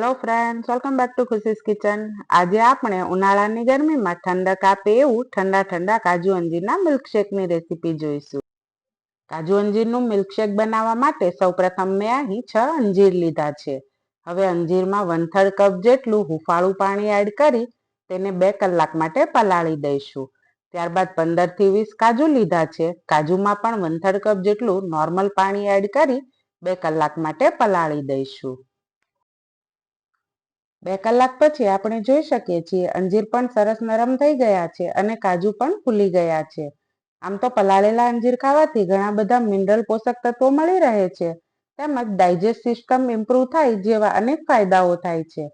Hello friends welcome back to Khushi's kitchen આજે આપણે ઉનાળાની ગરમીમાં ઠંડક આપે એવું ઠંડા ઠંડા કાજુ અંજીરના મિલ્કશેકની રેસીપી જોઈશું. કાજુ અંજીરનું મિલ્કશેક બનાવવા માટે સૌપ્રથમ મેં અહીં છ અંજીર લીધા છે. હવે અંજીરમાં વન થર્ડ કપ જેટલું હુફાળું પાણી એડ કરી તેને બે કલાક માટે પલાળી દઈશું. ત્યારબાદ પંદરથી વીસ કાજુ લીધા છે. કાજુમાં પણ વન થર્ડ કપ જેટલું નોર્મલ પાણી એડ કરી બે કલાક માટે પલાળી દઈશું. બે કલાક પછી આપણે જોઈ શકીએ છીએ, અંજીર પણ સરસ નરમ થઈ ગયા છે અને કાજુ પણ ફૂલી ગયા છે. આમ તો પલાળેલા અંજીર ખાવાથી ઘણા બધા મિનરલ પોષક તત્વો મળી રહે છે. તેમજ ડાયજેસ્ટ સિસ્ટમ ઇમ્પ્રુવ થાય જેવા અનેક ફાયદાઓ થાય છે.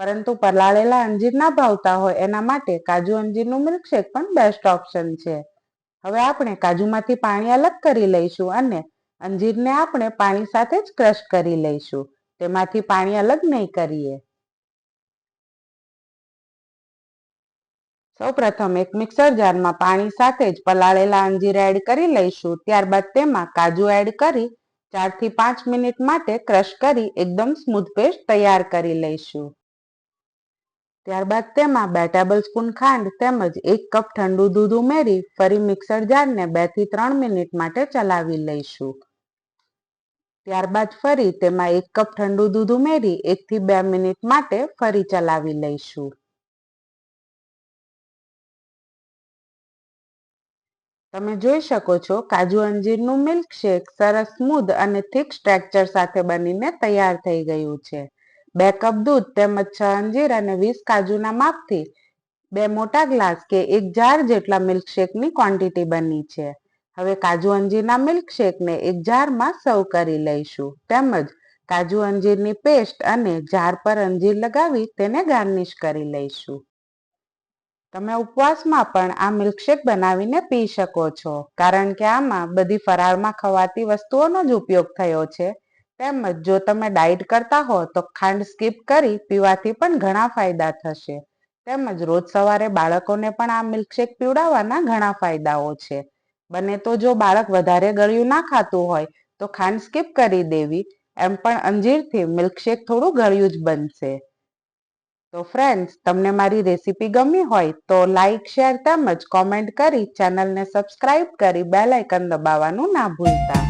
પરંતુ પલાળેલા અંજીર ના ભાવતા હોય એના માટે કાજુ અંજીરનું મિલ્કશેક પણ બેસ્ટ ઓપ્શન છે. હવે આપણે કાજુમાંથી પાણી અલગ કરી લઈશું અને અંજીરને આપણે પાણી સાથે જ ક્રશ કરી લઈશું. તેમાંથી પાણી અલગ નહીં કરીએ. સૌપ્રથમ એક મિક્સર જારમાં પાણી સાથે જ પલાળેલા અંજીર એડ કરી લઈશું. ત્યારબાદ તેમાં કાજુ એડ કરી ચારથી પાંચ મિનિટ માટે ક્રશ કરી એકદમ સ્મૂથ પેસ્ટ તૈયાર કરી લઈશું. ત્યારબાદ તેમાં બે ટેબલ સ્પૂન ખાંડ તેમજ એક કપ ઠંડુ દૂધ ઉમેરી ફરી મિક્સર જારને બેથી ત્રણ મિનિટ માટે ચલાવી લઈશું. ત્યારબાદ ફરી તેમાં એક કપ ઠંડુ દૂધ ઉમેરી એકથી બે મિનિટ માટે ફરી ચલાવી લઈશું. તમે જોઈ શકો છો, કાજુ અંજીરનું મિલ્કશેક સરસ સ્મૂધ અને થીક સ્ટ્રેક્ચર સાથે બનીને તૈયાર થઈ ગયું છે. બે કપ દૂધ તેમજ છ અંજીર અને વીસ કાજુના માપથી બે મોટા ગ્લાસ કે એક જાર જેટલા મિલ્કશેકની ક્વોન્ટિટી બની છે. હવે કાજુ અંજીરના મિલ્કશેકને એક જારમાં સર્વ કરી લઈશું. તેમજ કાજુ અંજીરની પેસ્ટ અને જાર પર અંજીર લગાવી તેને ગાર્નિશ કરી લઈશું. તમે ઉપવાસમાં પણ આ મિલ્કશેક બનાવીને પી શકો છો. કારણ કે આમાં બધી ફરાળમાં ખવાતી વસ્તુઓનો જ ઉપયોગ થયો છે. તેમજ જો તમે ડાયટ કરતા હો તો ખાંડ સ્કીપ કરી પીવાથી પણ ઘણા ફાયદા થશે. તેમજ રોજ સવારે બાળકોને પણ આ મિલ્કશેક પીવડાવવાના ઘણા ફાયદાઓ છે. બને તો જો બાળક વધારે ગળ્યું ના ખાતું હોય તો ખાંડ સ્કીપ કરી દેવી. એમ પણ અંજીરથી મિલ્કશેક થોડું ગળ્યું જ બનશે. તો ફ્રેન્ડ્સ તમને મારી રેસીપી ગમી હોય તો લાઇક શેર તેમજ કોમેન્ટ કરી ચેનલને સબસ્ક્રાઇબ કરી બેલ આઇકન દબાવવાનું ના ભૂલતા.